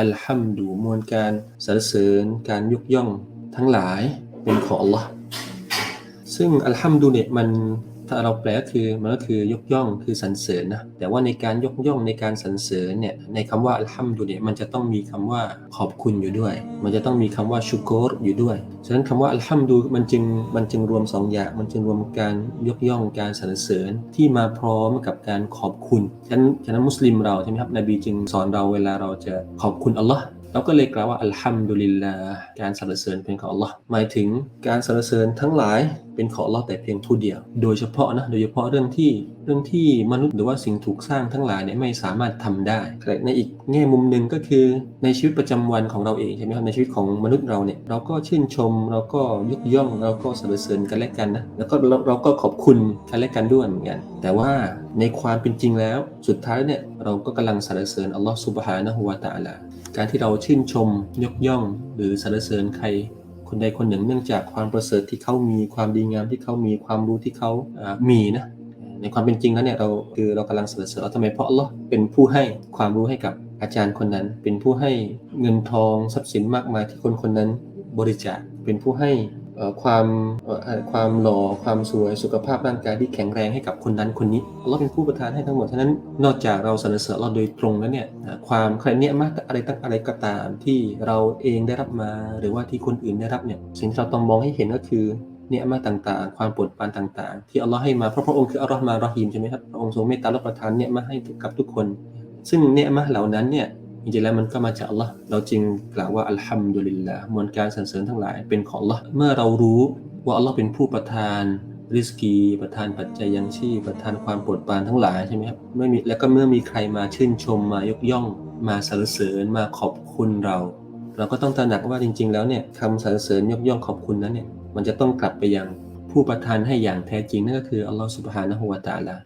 อัลฮัมดูมวลการสรรเสริญการยกย่องทั้งหลายเป็นของ Allah ซึ่งอัลฮัมดูเนี่ยมัน ถ้าเราแปลก็คือมันก็คือยกย่องคือสรรเสริญนะแต่ว่าในการยกย่องในการสรรเสริญเนี่ยในคำว่าอัลฮัมดูเนี่ยมันจะต้องมีคำว่าขอบคุณอยู่ด้วย มันจะต้องมีคำว่าชุกรอยู่ด้วยฉะนั้นคำว่าอัลฮัมดูมันจึงมันจึงรวมสองอย่างมันจึงรวมการยกย่องการสรรเสริญที่มาพร้อมกับการขอบคุณฉะนั้นฉะนั้นมุสลิมเราใช่ไหมครับนบีจึงสอนเราเวลาเราจะขอบคุณอัลลอฮ์เราก็เลยกล่าวว่าอัลฮัมดุลิลลาห์การสรรเสริญเป็นของอัลลอฮ์หมายถึงการสรรเสริญทั้งหลายเป็นของอัลลอฮ์แต่เพียงผู้เดียว โดยเฉพาะนะ โดยเฉพาะเรื่องที่เรื่องที่มนุษย์หรือว่าสิ่งถูกสร้างทั้งหลายเนี่ยไม่สามารถทำได้แต่ในอีกแง่มุมหนึ่งก็คือในชีวิตประจำวันของเราเองใช่ไหมครับในชีวิตของมนุษย์เราเนี่ยเราก็ชื่นชมเราก็ยกย่องเราก็สรรเสริญกันและกันนะแล้วก็เราเราก็ขอบคุณกันและกันด้วยเหมือนกันแต่ว่าในความเป็นจริงแล้วสุดท้ายเนี่ยเราก็กำลังสรรเสริญอัลลอฮ์ซุบฮานะฮูวาตาลาการที่เราชื่นชมยกย่อง หรือสรรเสริญใคร คนใดคนหนึ่ง เนื่องจากความประเสริฐที่เขามีความดีงามที่เขามีความรู้ที่เขามีนะในความเป็นจริงแล้วเนี่ยเราคือเรากำลังสรรเสริญเราทำไมเพราะอัลลอฮ์เป็นผู้ให้ความรู้ให้กับอาจารย์คนนั้น เป็นผู้ให้เงินทองทรัพย์สินมากมายที่คนคนนั้นบริจาคเป็นผู้ให้ ความความหล่อความสวยสุขภาพร่างกายที่แข็งแรงให้กับคนนั้นคนนี้อัลลอฮ์เป็นผู้ประทานให้ทั้งหมดฉะนั้นนอกจากเราสรรเสริญเราโดยตรงแล้วเนี่ยความใครเนี่ยมากอะไรตั้งอะไรก็ตามที่เราเองได้รับมา หรือว่าที่คนอื่นได้รับเนี่ยสิ่งที่เราต้องมองให้เห็นก็คือเนี่ยมาต่างๆ ความปรดปานต่างๆ ที่อัลลอฮ์ให้มาเพราะพระองค์คืออัลลอฮ์มารอฮีมใช่ไหมครับพระองค์ทรงเมตตาและประทานเนี่ยมาให้กับทุกคน ซึ่งเนี่ยมาเหล่านั้นเนี่ย จริงๆแล้วมันก็มาจากอัลลอฮ์เราจึงกล่าวว่าอัลฮัมดุลิลลาห์มวลการสรรเสริญทั้งหลายเป็นของอัลลอฮ์เมื่อเรารู้ว่าอัลลอฮ์เป็นผู้ประทานริสกีประทานปัจจัยยังชีพประทานความโปรดปรานทั้งหลายใช่ไหมครับเมื่อมีแล้วก็เมื่อมีใครมาชื่นชมมายกย่อง มาสรรเสริญมาขอบคุณเรา เราก็ต้องตระหนักว่าจริง ๆ แล้วเนี่ยคำสรรเสริญยกย่องขอบคุณนั้นเนี่ยมันจะต้องกลับไปยังผู้ประทานให้อย่างแท้จริงนั่นก็คืออัลลอฮ์สุบฮานะฮูวะตาลา